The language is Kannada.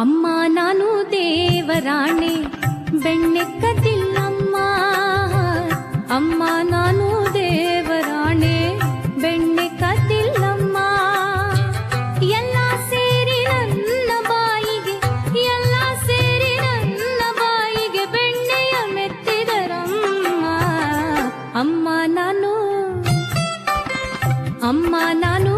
ಅಮ್ಮ ನಾನು ದೇವರಾಣೆ ಬೆಣ್ಣೆಕ್ಕದಿಲ್ಲಮ್ಮ ಅಮ್ಮ. ನಾನು ದೇವರಾಣೆ ಬೆಣ್ಣೆಕ್ಕದಿಲ್ಲಮ್ಮ ಎಲ್ಲ ಸೇರಿ ನನ್ನ ಬಾಯಿಗೆ, ಎಲ್ಲ ಸೇರಿ ನನ್ನ ಬಾಯಿಗೆ ಬೆಣ್ಣೆಯ ಮೆತ್ತಿದರಮ್ಮ. ಅಮ್ಮ ನಾನು ಅಮ್ಮ ನಾನು